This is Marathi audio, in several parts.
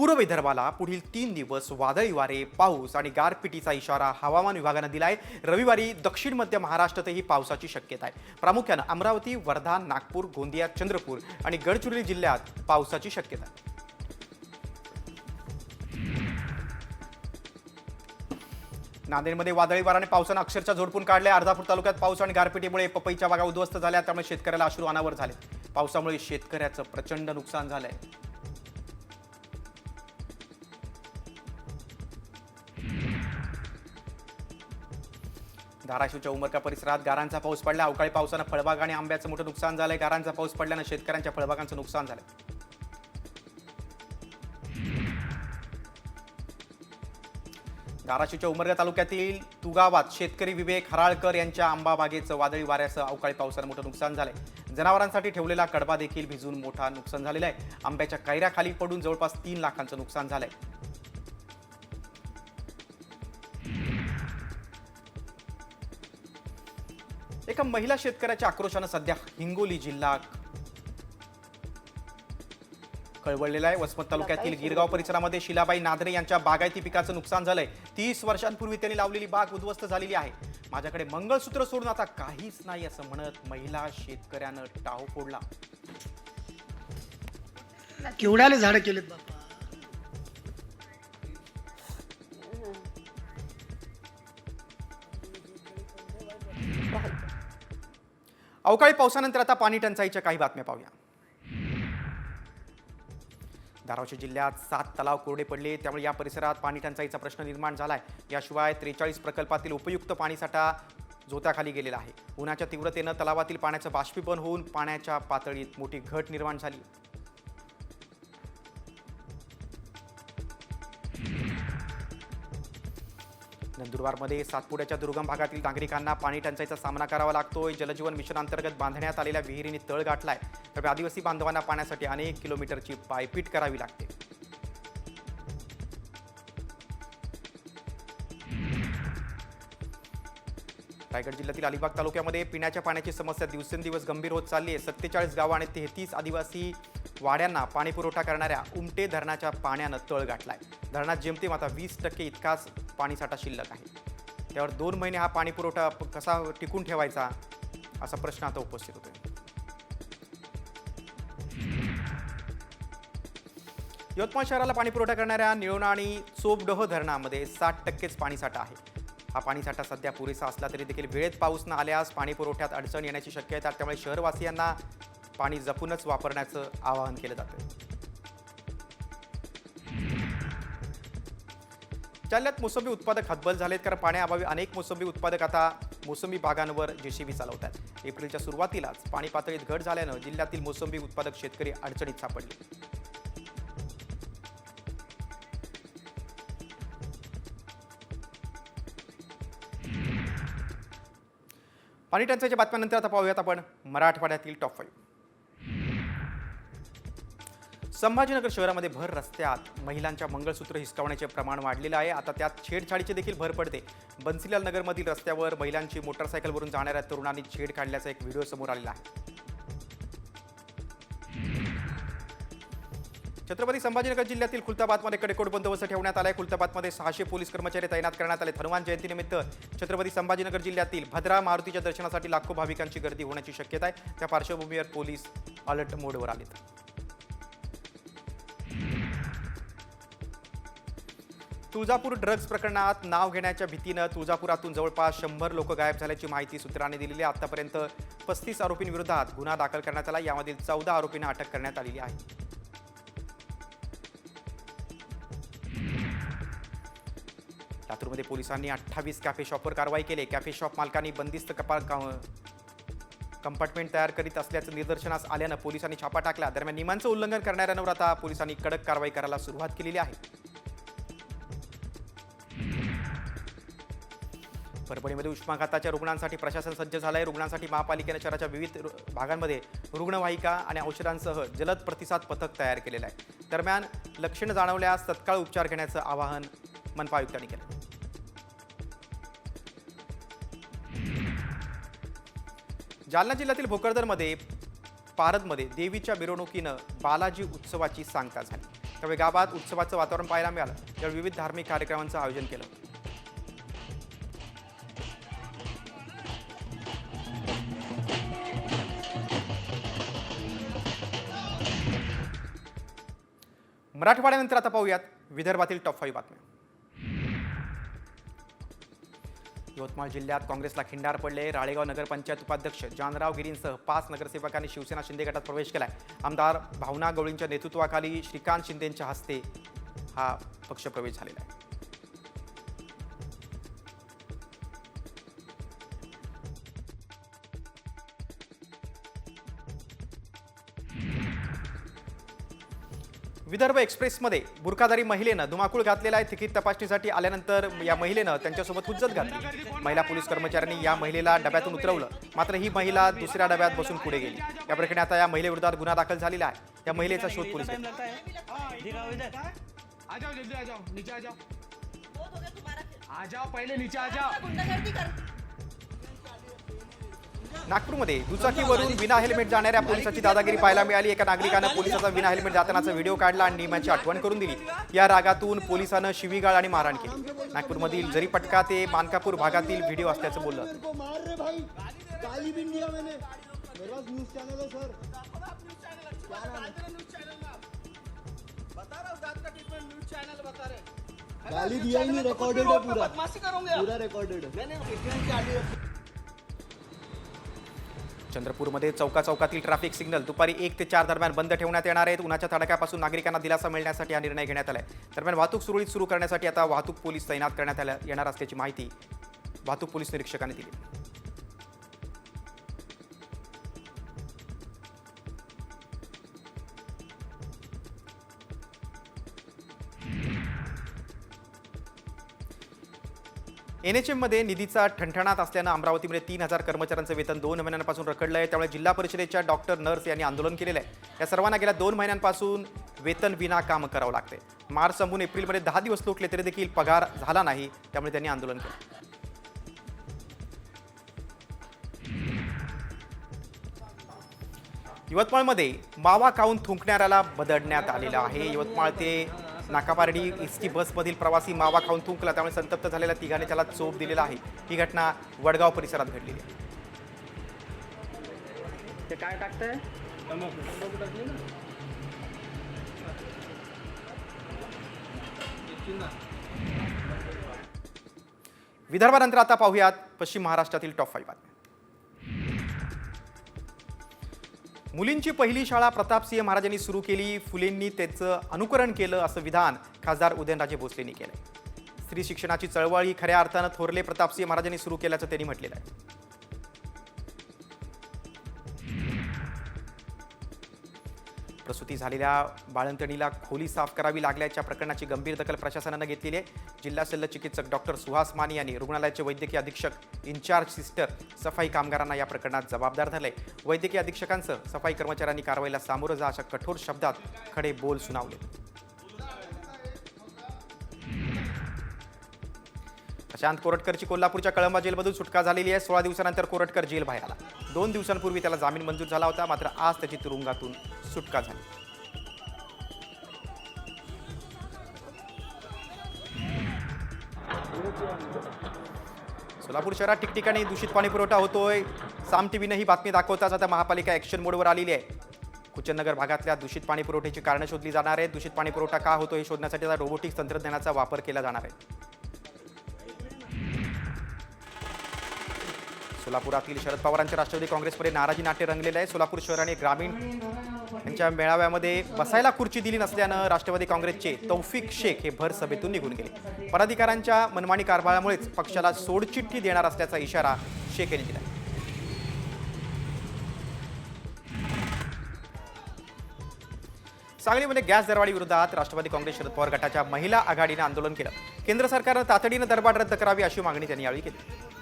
पूर्व विदर्भाला पुढील तीन दिवस वादळी वारे पाऊस आणि गारपिटीचा इशारा हवामान विभागानं दिलाय. रविवारी दक्षिण मध्य महाराष्ट्रातही पावसाची शक्यता आहे. प्रामुख्यानं अमरावती वर्धा नागपूर गोंदिया चंद्रपूर आणि गडचिरोली जिल्ह्यात पावसाची शक्यता आहे. नांदेडमध्ये वादळी वाराने पावसानं अक्षरशः झोडपून काढले अर्धापूर तालुक्यात पाऊस आणि गारपिटीमुळे पपईच्या बागा उद्ध्वस्त झाल्या त्यामुळे शेतकऱ्याला अश्रू अनावर झाले. पावसामुळे शेतकऱ्याचं प्रचंड नुकसान झालंय. धाराशिवच्या उमरका परिसरात गारांचा पाऊस पडला. अवकाळी पावसानं फळबाग आणि आंब्याचं मोठं नुकसान झालंय. गारांचा पाऊस पडल्यानं शेतकऱ्यांच्या फळबागांचं नुकसान झालं धाराशिवच्या उमरगा तालुक्यातील तुगावात शेतकरी विवेक हराळकर यांच्या आंबा बागेचं वादळी वाऱ्यासह अवकाळी पावसानं मोठं नुकसान झालंय. जनावरांसाठी ठेवलेला कडबा देखील भिजून मोठा नुकसान झालेला आहे. आंब्याच्या कैऱ्याखाली पडून जवळपास तीन लाखांचं नुकसान झालंय. एका महिला शेतकऱ्याच्या आक्रोशानं सध्या हिंगोली जिल्हा कळवळलेला आहे. वसमत तालुक्यातील गिरगाव परिसरामध्ये शिलाबाई नादरे यांच्या बागायती पिकाचं नुकसान झालंय. तीस वर्षांपूर्वी त्यांनी लावलेली बाग उद्ध्वस्त झालेली आहे. माझ्याकडे मंगळसूत्र सोडून आता काहीच नाही असं म्हणत महिला शेतकऱ्यानं टाव फोडला. केवढ्याले झाडं केलेत बाप्पा? अवकाळी पावसानंतर आता पाणी टंचाईच्या काही बातम्या पाहूया. धाराशिव जिल्ह्यात सात तलाव कोरडे पडले त्यामुळे या परिसरात पाणी टंचाईचा प्रश्न निर्माण झालाय. याशिवाय त्रेचाळीस प्रकल्पातील उपयुक्त पाणीसाठा झोत्याखाली गेलेला आहे. उन्हाच्या तीव्रतेनं तलावातील पाण्याचं बाष्पीभवन होऊन पाण्याच्या पातळीत मोठी घट निर्माण झाली. नंदुरबारमध्ये सातपुड्याच्या दुर्गम भागातील नागरिकांना पाणी टंचाईचा सामना करावा लागतोय. जलजीवन मिशन अंतर्गत बांधण्यात आलेल्या विहिरीने तळ गाठलाय. त्यामुळे आदिवासी बांधवांना पाण्यासाठी अनेक किलोमीटरची पायपीट करावी लागते. रायगड जिल्ह्यातील अलिबाग तालुक्यामध्ये पिण्याच्या पाण्याची समस्या दिवसेंदिवस गंभीर होत चालली आहे. सत्तेचाळीस गावं आणि तेहतीस आदिवासी वाड्यांना पाणीपुरवठा करणाऱ्या उमटे धरणाच्या पाण्यानं तळ गाठलाय. धरणात जेमतेम आता वीस टक्के इतकाच पाणीसाठा शिल्लक आहे. त्यावर दोन महिने हा पाणीपुरवठा कसा टिकून ठेवायचा असा प्रश्न आता उपस्थित होतोय. यवतमाळ शहराला पाणी पुरवठा करणाऱ्या निळोणा आणि चोपडोह धरणामध्ये साठ टक्केच पाणीसाठा आहे. हा पाणीसाठा सध्या पुरेसा असला तरी देखील वेळेत पाऊस न आल्यास पाणी पुरवठ्यात अडचण येण्याची शक्यता त्यामुळे शहरवासियांना पाणी जपूनच वापरण्याचं आवाहन केलं जातं जालन्यात मोसंबी उत्पादक हतबल झालेत कारण पाण्याअभावी अनेक मोसंबी उत्पादक आता मोसंबी बागांवर जेसीबी चालवतात एप्रिलच्या सुरुवातीलाच पाणी पातळीत घट झाल्यानं जिल्ह्यातील मोसंबी उत्पादक शेतकरी अडचणीत सापडले. पाणी टंचाईच्या बातम्यानंतर आता पाहूयात आपण मराठवाड्यातील टॉप फाईव्ह संभाजीनगर शहरामध्ये भर रस्त्यात महिलांच्या मंगळसूत्र हिसकावण्याचे प्रमाण वाढलेलं आहे. आता त्यात छेडछाडीची देखील भर पडते. बन्सीलाल नगरमधील रस्त्यावर महिलांची मोटरसायकलवरून जाणाऱ्या तरुणांनी छेड काढल्याचा एक व्हिडिओ समोर आलेला आहे. छत्रपती संभाजीनगर जिल्ह्यातील खुलताबादमध्ये कडेकोट बंदोबस्त ठेवण्यात आलाय. खुलताबादमध्ये सहाशे पोलीस कर्मचारी तैनात करण्यात आले हनुमान जयंतीनिमित्त छत्रपती संभाजीनगर जिल्ह्यातील भद्रा मारुतीच्या दर्शनासाठी लाखो भाविकांची गर्दी होण्याची शक्यता आहे. त्या पार्श्वभूमीवर पोलीस अलर्ट मोडवर आलेत. तुळजापूर ड्रग्ज प्रकरणात नाव घेण्याच्या भीतीनं तुळजापुरातून जवळपास शंभर लोक गायब झाल्याची माहिती सूत्रांनी दिलेली आहे. आतापर्यंत पस्तीस आरोपींविरोधात गुन्हा दाखल करण्यात आला. यामधील चौदा आरोपींना अटक करण्यात आलेली आहे. नागपूरमध्ये पोलिसांनी अठ्ठावीस कॅफे शॉपवर कारवाई केली. कॅफे शॉप मालकांनी बंदिस्त कपा कंपार्टमेंट तयार करीत असल्याचं निदर्शनास आल्यानं पोलिसांनी छापा टाकला. दरम्यान नियमांचं उल्लंघन करणाऱ्यांवर आता पोलिसांनी कडक कारवाई करायला सुरुवात केलेली आहे. परभणीमध्ये उष्माघाताच्या रुग्णांसाठी प्रशासन सज्ज झालं आहे रुग्णांसाठी महापालिकेनं शहराच्या विविध भागांमध्ये रुग्णवाहिका आणि औषधांसह जलद प्रतिसाद पथक तयार केलेलं आहे. दरम्यान लक्षणं जाणवल्यास तत्काळ उपचार घेण्याचं आवाहन मनपा आयुक्तांनी केलं. जालना जिल्ह्यातील भोकरदरमध्ये पारदमध्ये देवीच्या मिरवणुकीनं बालाजी उत्सवाची सांगता झाली. त्यामुळे गावात उत्सवाचं वातावरण पाहायला मिळालं. त्यावेळी विविध धार्मिक कार्यक्रमांचं आयोजन केलं मराठवाड्यानंतर आता पाहूयात विदर्भातील टॉप फाईव्ह बातम्या. यवतमाळ जिल्ह्यात काँग्रेसला खिंडार पडले. राळेगाव नगरपंचायत उपाध्यक्ष जानराव गिरींसह पाच नगरसेवकांनी शिवसेना शिंदे गटात प्रवेश केलाय. आमदार भावना गवळींच्या नेतृत्वाखाली श्रीकांत शिंदेंच्या हस्ते हा पक्षप्रवेश झालेला आहे. विदर्भ एक्सप्रेसमध्ये बुरखादारी महिलेनं धुमाकूळ घातलेला आहे. तिकीट तपासणीसाठी आल्यानंतर या महिलेनं त्यांच्यासोबत हुज्जत घातली. महिला पोलीस कर्मचाऱ्यांनी या महिलेला डब्यातून उतरवलं. मात्र ही महिला दुसऱ्या डब्यात बसून पुढे गेली. या प्रकरणी आता या महिलेविरोधात गुन्हा दाखल झालेला आहे. या महिलेचा शोध पोलीस पहले नीचे आ जाओ नागपूरमध्ये दुचाकीवरून विना हेल्मेट जाणाऱ्या पोलिसाची दादागिरी पाहायला मिळाली. एका नागरिकानं पोलिसाचा विना हेल्मेट जातानाचा व्हिडिओ काढला आणि नियमाची आठवण करून दिली. या रागातून पोलिसानं शिवीगाळ आणि मारहाण केली. नागपूरमधील जरीपटका ते मानकापूर भागातील व्हिडिओ असल्याचं बोललं. गाली दिया ही नहीं रिकॉर्डेड है पूरा पूरा रिकॉर्डेड है चंद्रपूरमध्ये चौका चौकातील ट्रॅफिक सिग्नल दुपारी एक ते चार दरम्यान बंद ठेवण्यात येणार आहेत. उन्हाच्या तडाख्यापासून नागरिकांना दिलासा मिळण्यासाठी हा निर्णय घेण्यात आला आहे दरम्यान वाहतूक सुरळीत सुरू करण्यासाठी आता वाहतूक पोलीस तैनात करण्यात आल्या येणार असल्याची माहिती वाहतूक पोलीस निरीक्षकांनी दिली. एन एच एममध्ये निधीचा ठणठणात असल्यानं अमरावतीमध्ये तीन हजार कर्मचाऱ्यांचं वेतन दोन महिन्यांपासून रखडलं आहे. त्यामुळे जिल्हा परिषदेच्या डॉक्टर नर्स यांनी आंदोलन केलेलं आहे. या सर्वांना गेल्या दोन महिन्यांपासून वेतन विना काम करावं लागते मार्च संपून एप्रिलमध्ये दहा दिवस लोटले तरी देखील पगार झाला नाही त्यामुळे त्यांनी आंदोलन केलं. यवतमाळमध्ये मावा खाऊन थुंकणाऱ्याला बदडण्यात आलेलं आहे. यवतमाळ ते नाकापारडी एस टी बसमधील प्रवासी मावा खाऊन थुंकला. त्यामुळे संतप्त झालेल्या तिघाने त्याला चोप दिलेला आहे. ही घटना वडगाव परिसरात घडलेली आहे. ते काय टाकतंय? विदर्भानंतर आता पाहूयात पश्चिम महाराष्ट्रातील टॉप फाईव्ह बातम्या. मुलींची पहिली शाळा प्रतापसिंह महाराजांनी सुरू केली. फुलेंनी त्याचं अनुकरण केलं असं विधान खासदार उदयनराजे भोसलेंनी केलंय. स्त्री शिक्षणाची चळवळ ही खऱ्या अर्थानं थोरले प्रतापसिंह महाराजांनी सुरू केल्याचं त्यांनी म्हटलेलं आहे. प्रसूती झालेल्या बाळंतणीला खोली साफ करावी लागल्याच्या प्रकरणाची गंभीर दखल प्रशासनानं घेतलेली आहे. जिल्हा शल्य चिकित्सक डॉक्टर सुहास माने यांनी रुग्णालयाचे वैद्यकीय अधीक्षक इन्चार्ज सिस्टर सफाई कामगारांना या प्रकरणात जबाबदार धरले वैद्यकीय अधीक्षकांसह सफाई कर्मचाऱ्यांनी कारवाईला सामोरं जा अशा कठोर शब्दात खडे बोल सुनावले. प्रशांत कोरटकरची कोल्हापूरच्या कळंबा जेलमधून सुटका झालेली आहे. सोळा दिवसानंतर कोरटकर जेल बाहेर आला. दोन दिवसांपूर्वी त्याला जामीन मंजूर झाला होता. मात्र आज त्याची तुरुंगातून सुटका झाली. सोलापूर शहरात ठिकठिकाणी दूषित पाणी पुरवठा होतोय. साम टीव्हीनं ही बातमी दाखवताच आता महापालिका ॲक्शन मोडवर आलेली आहे. कुचननगर भागातल्या दूषित पाणी पुरवठ्याची कारणं शोधली जाणार आहेत. दूषित पाणी पुरवठा का होतो हे शोधण्यासाठी आता रोबोटिक्स तंत्रज्ञानाचा वापर केला जाणार आहे. सोलापुरातील शरद पवारांच्या राष्ट्रवादी काँग्रेसमध्ये नाराजी नाट्य रंगलेलं आहे. सोलापूर शहर आणि ग्रामीण यांच्या मेळाव्यामध्ये बसायला खुर्ची दिली नसल्यानं राष्ट्रवादी काँग्रेसचे तौफिक शेख हे भर सभेतून निघून गेले. पदाधिकाऱ्यांच्या मनमानी कारभारामुळेच पक्षाला सोडचिठ्ठी देणार असल्याचा इशारा शेख यांनी दिला सांगलीमध्ये गॅस दरवाढी विरोधात राष्ट्रवादी काँग्रेस शरद पवार गटाच्या महिला आघाडीनं आंदोलन केलं. केंद्र सरकारनं तातडीनं दरवाढ रद्द करावी अशी मागणी त्यांनी यावेळी केली.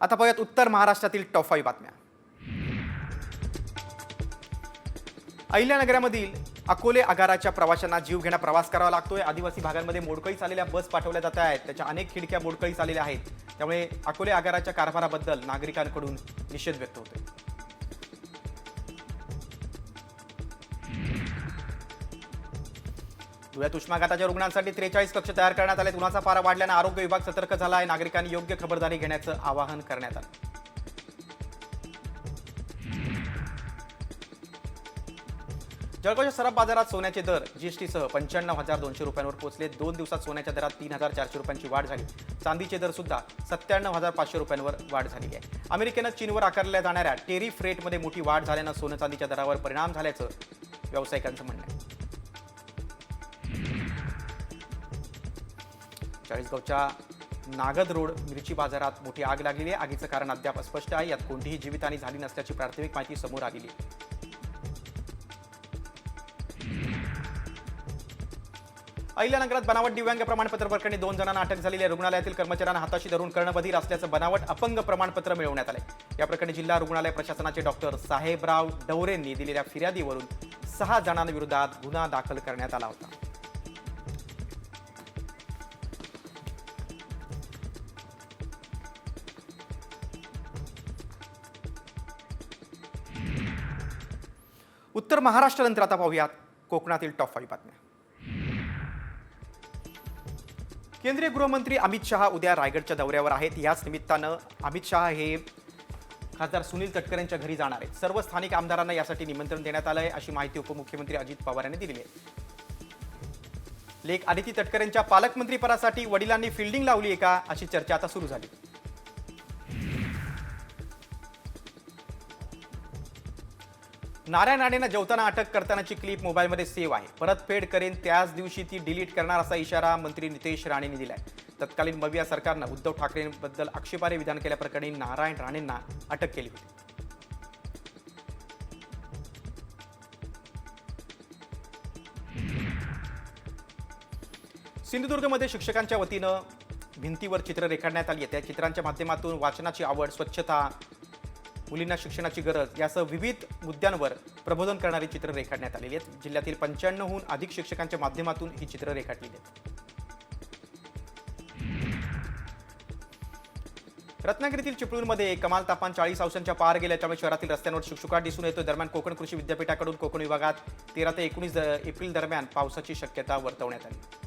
आता पाहूयात उत्तर महाराष्ट्रातील टॉप फाईव्ह बातम्या. अहिल्यानगरामधील अकोले आगाराच्या प्रवाशांना जीव घेणा प्रवास करावा लागतोय. आदिवासी भागांमध्ये मोडकळीस आलेल्या बस पाठवल्या जात आहेत. त्याच्या अनेक खिडक्या मोडकळीस आलेल्या आहेत. त्यामुळे अकोले आगाराच्या कारभाराबद्दल नागरिकांकडून निषेध व्यक्त होतोय. धुळ्यात उष्माघाताच्या रुग्णांसाठी त्रेचाळीस कक्ष तयार करण्यात आले उन्हाचा पारा वाढल्यानं आरोग्य विभाग सतर्क झाला आहे. नागरिकांनी योग्य खबरदारी घेण्याचं आवाहन करण्यात आलं. जळगावच्या सराफ बाजारात सोन्याचे दर जीएसटीसह पंच्याण्णव हजार दोनशे रुपयांवर पोहोचले. दोन दिवसात सोन्याच्या दरात तीन हजार चारशे रुपयांची वाढ झाली. चांदीचे दर सुद्धा सत्त्याण्णव हजार पाचशे रुपयांवर वाढ झाली आहे. अमेरिकेनं चीनवर आकारल्या जाणाऱ्या टेरिफ रेटमध्ये मोठी वाढ झाल्यानं सोनं चांदीच्या दरावर परिणाम झाल्याचं व्यावसायिकांचं म्हणणं आहे. चाळीसगावच्या नागद रोड मिरची बाजारात मोठी आग लागलेली आहे. आगीचं कारण अद्याप स्पष्ट आहे. यात कोणतीही जीवितहानी झाली नसल्याची प्राथमिक माहिती समोर आलेली आहे. अहिल्यानगरात बनावट दिव्यांग प्रमाणपत्र प्रकरणी दोन जणांना अटक झालेली आहे. रुग्णालयातील कर्मचाऱ्यांना हाताशी धरून कर्णबधीर असल्याचं बनावट अपंग प्रमाणपत्र मिळवण्यात आले या प्रकरणी जिल्हा रुग्णालय प्रशासनाचे डॉक्टर साहेबराव डवरेंनी दिलेल्या फिर्यादीवरून सहा जणांविरोधात गुन्हा दाखल करण्यात आला होता. उत्तर महाराष्ट्रानंतर आता पाहूयात कोकणातील टॉप फाईव्ह बातम्या. केंद्रीय गृहमंत्री अमित शहा उद्या रायगडच्या दौऱ्यावर आहेत. याच निमित्तानं अमित शहा हे खासदार सुनील तटकरेंच्या घरी जाणार आहेत. सर्व स्थानिक आमदारांना यासाठी निमंत्रण देण्यात आलं आहे अशी माहिती उपमुख्यमंत्री अजित पवार यांनी दिली आहे. लेख आदिती तटकरेंच्या पालकमंत्रीपदासाठी वडिलांनी फिल्डिंग लावली आहे का अशी चर्चा आता सुरू झाली. नारायण राणेंना जेवताना अटक करतानाची क्लिप मोबाईलमध्ये सेव्ह आहे. परतफेड करेन त्याच दिवशी ती डिलीट करणार असा इशारा मंत्री नितेश राणेंनी दिलाय. तत्कालीन मविया सरकारनं उद्धव ठाकरेंबद्दल आक्षेपारे विधान केल्याप्रकरणी नारायण राणेंना अटक केली होती. सिंधुदुर्गमध्ये शिक्षकांच्या वतीनं भिंतीवर चित्र रेखाटण्यात आली आहे त्या चित्रांच्या माध्यमातून वाचनाची आवड स्वच्छता मुलींना शिक्षणाची गरज यासह विविध मुद्द्यांवर प्रबोधन करणारी चित्र रेखाटण्यात आलेली आहेत. जिल्ह्यातील पंच्याण्णवहून अधिक शिक्षकांच्या माध्यमातून ही चित्र रेखाटली आहेत रत्नागिरीतील चिपळूणमध्ये कमाल तापमान चाळीस अंशांच्या पार गेल्या त्यामुळे शहरातील रस्त्यांवर शुकशुकाट दिसून येतो दरम्यान कोकण कृषी विद्यापीठाकडून कोकण विभागात तेरा ते एकोणीस एप्रिल दरम्यान पावसाची शक्यता वर्तवण्यात आली.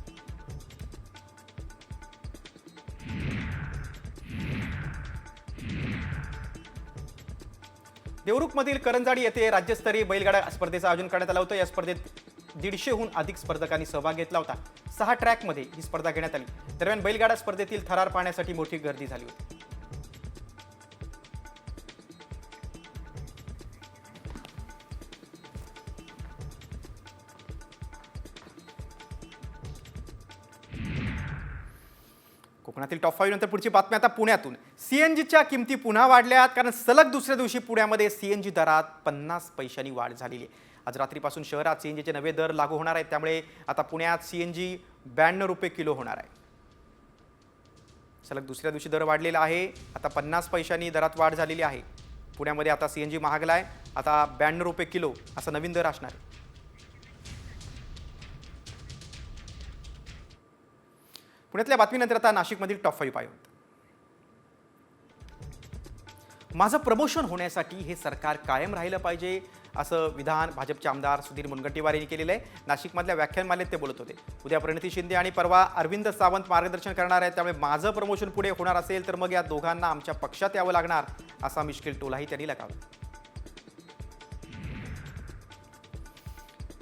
देवरुखमधील करंजाडी येथे राज्यस्तरीय बैलगाडा स्पर्धेचं आयोजन करण्यात आलं होतं. या स्पर्धेत दीडशेहून अधिक स्पर्धकांनी सहभाग घेतला होता. सहा ट्रॅकमध्ये ही स्पर्धा घेण्यात आली. दरम्यान बैलगाडा स्पर्धेतील थरार पाहण्यासाठी मोठी गर्दी झाली होती. कोकणातील टॉप फाईव्ह नंतर पुढची बातमी आता पुण्यातून. सीएनजीच्या किमती पुन्हा वाढल्यात कारण सलग दुसऱ्या दिवशी पुण्यामध्ये सीएनजी दरात पन्नास पैशांनी वाढ झालेली आहे. आज रात्रीपासून शहरात सीएनजीचे नवे दर लागू होणार आहेत त्यामुळे आता पुण्यात सीएनजी ब्याण्णव रुपये किलो होणार आहे. सलग दुसऱ्या दिवशी दर वाढलेला आहे आता पन्नास पैशांनी दरात वाढ झालेली आहे. पुण्यामध्ये आता सीएनजी महागला आहे आता ब्याण्णव रुपये किलो असा नवीन दर असणार आहे. पुण्यातल्या बातमीनंतर आता नाशिकमधील टॉप फाईव्ह पाहिजे माझं प्रमोशन होण्यासाठी हे सरकार कायम राहिलं पाहिजे असं विधान भाजपचे आमदार सुधीर मुनगंटीवार यांनी केलेलं आहे. नाशिकमधल्या व्याख्यानमालेत ते बोलत होते. उद्या प्रणिती शिंदे आणि परवा अरविंद सावंत मार्गदर्शन करणार आहेत. त्यामुळे माझं प्रमोशन पुढे होणार असेल तर मग या दोघांना आमच्या पक्षात यावं लागणार असा मिश्किल टोलाही त्यांनी लगावला.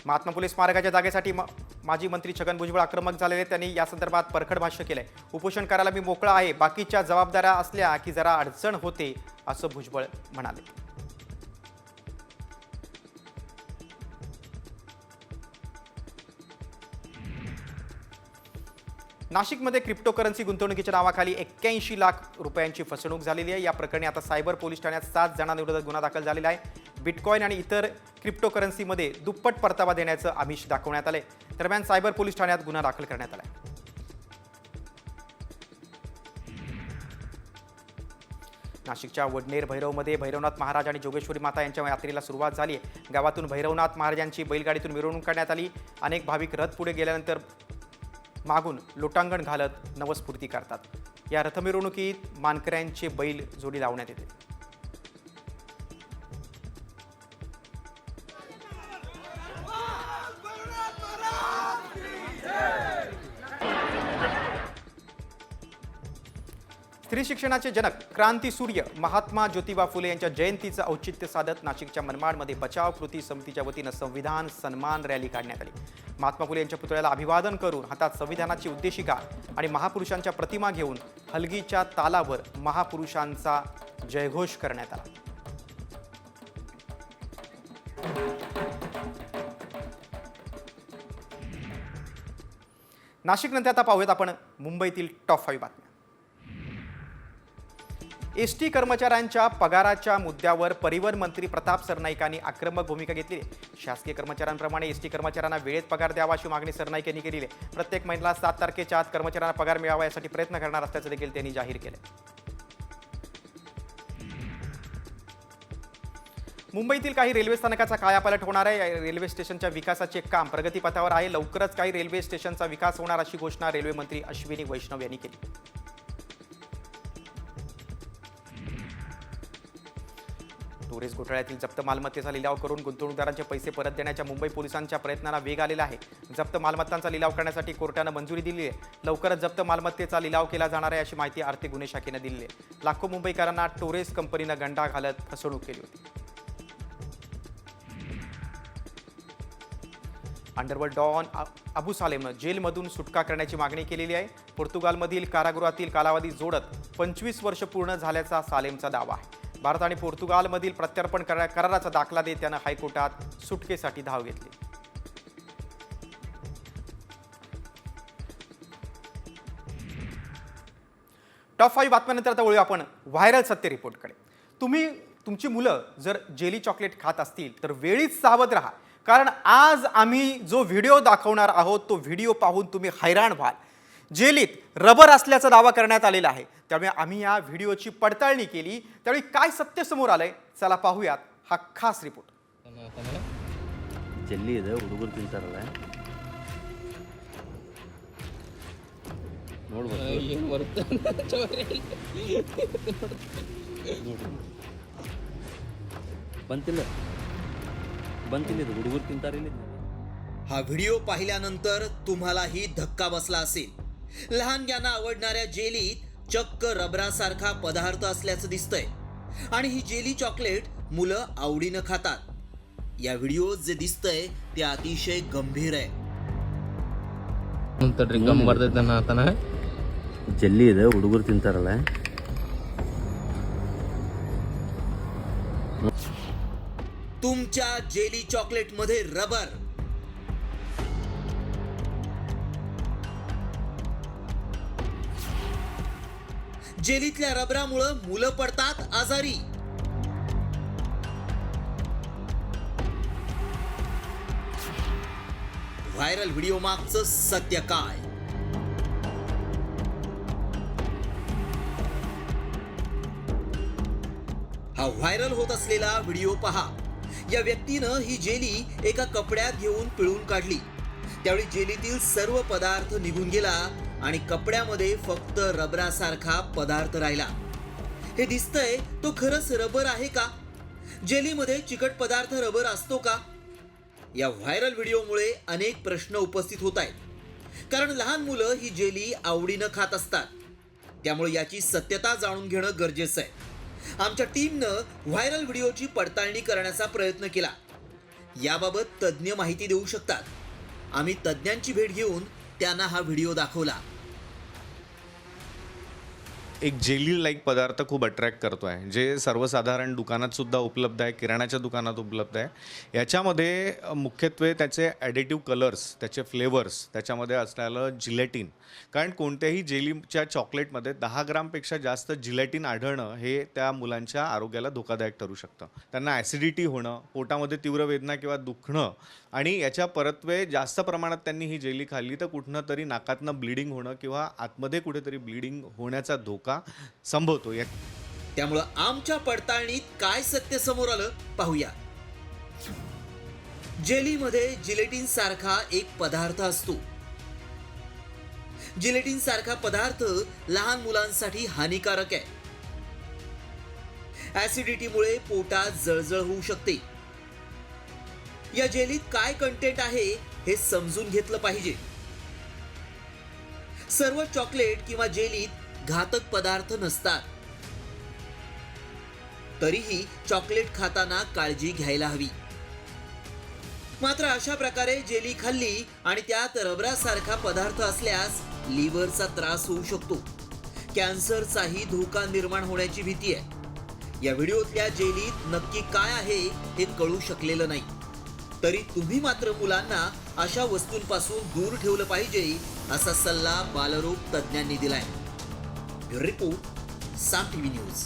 महात्मा फुले स्मारकाच्या जागेसाठी म- माजी मंत्री छगन भुजबळ आक्रमक झालेले त्यांनी या संदर्भात परखड भाष्य केलंय. उपोषण करायला मी मोकळा आहे. बाकीच्या जबाबदाऱ्या असल्या की जरा अडचण होते असं भुजबळ म्हणाले. नाशिकमध्ये क्रिप्टोकरन्सी गुंतवणुकीच्या नावाखाली एक्क्याऐंशी लाख रुपयांची फसवणूक झालेली आहे. या प्रकरणी आता सायबर पोलीस ठाण्यात सात जणांविरोधात गुन्हा दाखल झालेला आहे. बिटकॉईन आणि इतर क्रिप्टोकरन्सीमध्ये दुप्पट परतावा देण्याचं आमिष दाखवण्यात आले दरम्यान सायबर पोलीस ठाण्यात गुन्हा दाखल करण्यात आला नाशिकच्या वडनेर भैरवमध्ये भैरवनाथ महाराज आणि जोगेश्वरी माता यांच्या यात्रेला सुरुवात झाली. आहे गावातून भैरवनाथ महाराजांची बैलगाडीतून मिरवणूक काढण्यात आली. अनेक भाविक रथ पुढे गेल्यानंतर मागून लोटांगण घालत नवस्फूर्ती करतात. या रथमिरवणुकीत मानकऱ्यांचे बैल जोडी लावण्यात येते. शिक्षणाचे जनक क्रांती सूर्य महात्मा ज्योतिबा फुले यांच्या जयंतीचं औचित्य साधत नाशिकच्या मनमाडमध्ये बचाव कृती समितीच्या वतीनं संविधान सन्मान रॅली काढण्यात आली. महात्मा फुले यांच्या पुतळ्याला अभिवादन करून हातात संविधानाची उद्देशिका आणि महापुरुषांच्या प्रतिमा घेऊन हलगीच्या तालावर महापुरुषांचा जयघोष करण्यात आला. नाशिकनंतर आता पाहूयात आपण मुंबईतील टॉप फाईव्ह बातम्या. एस टी कर्मचाऱ्यांच्या पगाराच्या मुद्द्यावर परिवहन मंत्री प्रताप सरनाईकांनी आक्रमक भूमिका घेतली आहे. शासकीय कर्मचाऱ्यांप्रमाणे एस टी कर्मचाऱ्यांना वेळेत पगार द्यावा अशी मागणी सरनाईक यांनी केलेली आहे. प्रत्येक महिन्याला सात तारखेच्या आत कर्मचाऱ्यांना पगार मिळावा यासाठी प्रयत्न करणार असल्याचं देखील त्यांनी जाहीर केलं मुंबईतील काही रेल्वे स्थानकाचा कायापालट होणार आहे. या रेल्वे स्टेशनच्या विकासाचे काम प्रगतीपथावर आहे. लवकरच काही रेल्वे स्टेशनचा विकास होणार अशी घोषणा रेल्वे मंत्री अश्विनी वैष्णव यांनी केली. टोरेस घोटाळ्यातील जप्त मालमत्तेचा लिलाव करून गुंतवणूकदारांचे पैसे परत देण्याच्या मुंबई पोलिसांच्या प्रयत्नांना वेग आलेला आहे. जप्त मालमत्तांचा लिलाव करण्यासाठी कोर्टानं मंजुरी दिली आहे. लवकरच जप्त मालमत्तेचा लिलाव केला जाणार आहे अशी माहिती आर्थिक गुन्हे शाखेनं दिली आहे. लाखो मुंबईकरांना टोरेस कंपनीनं गंडा घालत फसवणूक केली होती. अंडरवर्ल्ड डॉन अबू सालेमनं जेलमधून सुटका करण्याची मागणी केलेली आहे. पोर्तुगालमधील कारागृहातील कालावधी जोडत पंचवीस वर्ष पूर्ण झाल्याचा सालेमचा दावा आहे. भारत आणि पोर्तुगालमधील प्रत्यर्पण करा कराराचा दाखला देत त्यानं हायकोर्टात सुटकेसाठी धाव घेतली. टॉप फाईव्ह बातम्यानंतर आता वळूया आपण व्हायरल सत्य रिपोर्टकडे. तुम्ही तुमची मुलं जर जेली चॉकलेट खात असतील तर वेळीच सावध राहा. कारण आज आम्ही जो व्हिडिओ दाखवणार आहोत तो व्हिडिओ पाहून तुम्ही हैराण व्हाल. जेलीत रबर असल्याचा दावा करण्यात आलेला आहे त्यामुळे आम्ही या व्हिडिओची पडताळणी केली त्यावेळी काय सत्य समोर आलंय चला पाहूयात हा खास रिपोर्ट ಜಲ್ಲಿ ಇದೆ ಹುಡುಗರು ತಿಂತಾರಲ್ಲ ನೋಡ್ಬೇಕು ಬಂತಿಲ್ಲ ಬಂತಿಲ್ಲ ಇದು ಹುಡುಗರು ತಿಂತಾರಿಲ್ಲ हा व्हिडिओ पाहिल्यानंतर तुम्हालाही धक्का बसला असेल लहानग्यांना आवडणाऱ्या जेलीत चक्क रबरासारखा पदार्थ असल्याचं दिसतंय आणि ही जेली चॉकलेट मुलं आवडीनं खातात या व्हिडिओत जे दिसतंय ते अतिशय गंभीर आहे ತಡ್ರಿ ಗಮ್ ಬರ್ತೈತೆ ಆತನ ಜಲ್ಲಿ ಇದೆ ಹುಡುಗರು ತಿಂತಾರಲ್ಲ तुमच्या जेली चॉकलेटमध्ये रबर जेलीतल्या रबरामुळं मुलं पडतात आजारी. व्हायरल व्हिडिओ मागचं सत्य काय? हा व्हायरल होत असलेला व्हिडिओ पहा. या व्यक्तीनं ही जेली एका कपड्यात घेऊन पिळून काढली. त्यावेळी जेलीतील सर्व पदार्थ निघून गेला. आणि कपड्यामध्ये फक्त रबरासारखा पदार्थ राहिला. हे दिसतंय तो खरंच रबर आहे का? जेलीमध्ये चिकट पदार्थ रबर असतो का? या व्हायरल व्हिडिओमुळे अनेक प्रश्न उपस्थित होत आहेत. कारण लहान मुलं ही जेली आवडीनं खात असतात. त्यामुळे याची सत्यता जाणून घेणं गरजेचं आहे. आमच्या टीमनं व्हायरल व्हिडिओची पडताळणी करण्याचा प्रयत्न केला. याबाबत तज्ज्ञ माहिती देऊ शकतात. आम्ही तज्ज्ञांची भेट घेऊन त्यांना हा व्हिडिओ दाखवला. एक जेली लाईक पदार्थ खूप अट्रॅक्ट करतो आहे जे सर्वसाधारण दुकानात सुद्धा उपलब्ध आहे किराण्याच्या दुकानात उपलब्ध आहे. याच्यामध्ये मुख्यत्वे त्याचे ॲडिटिव्ह कलर्स त्याचे फ्लेवर्स त्याच्यामध्ये असलेलं जिलेटिन कारण कोणत्याही जेलीच्या चॉकलेटमध्ये दहा ग्रामपेक्षा जास्त जिलेटिन आढळणं हे त्या मुलांच्या आरोग्याला धोकादायक ठरू शकतं. त्यांना ॲसिडिटी होणं पोटामध्ये तीव्र वेदना किंवा दुखणं आणि याच्या परत्वे जास्त प्रमाणात त्यांनी ही जेली खाल्ली तर कुठनं तरी नाकातनं ब्लिडिंग होणं किंवा आतमध्ये कुठेतरी ब्लिडिंग होण्याचा धोका संभवतो. या त्यामुळं आमच्या पडताळणीत काय सत्य समोर आलं पाहूया. जेलीमध्ये जिलेटिन सारखा एक पदार्थ असतो. जिलेटिन सारखा पदार्थ लहान मुलांसाठी हानिकारक आहे. ऍसिडिटीमुळे पोटात जळजळ होऊ शकते. या जेलीत काय कंटेंट आहे हे समजून घेतलं पाहिजे. सर्व चॉकलेट किंवा जेलीत घातक पदार्थ नसतात. तरीही चॉकलेट खाताना काळजी घ्यायला हवी. मात्र अशा प्रकारे जेली खाल्ली आणि त्यात रबरासारखा पदार्थ असल्यास लिव्हरचा त्रास होऊ शकतो. कॅन्सरचाही धोका निर्माण होण्याची भीती आहे. या व्हिडिओतल्या जेलीत नक्की काय आहे हे कळू शकलेलं नाही. तरी तुम्ही मात्र मुलांना अशा वस्तूंपासून दूर ठेवलं पाहिजे असा सल्ला बालरोग तज्ज्ञांनी दिलाय. Report Saam TV news.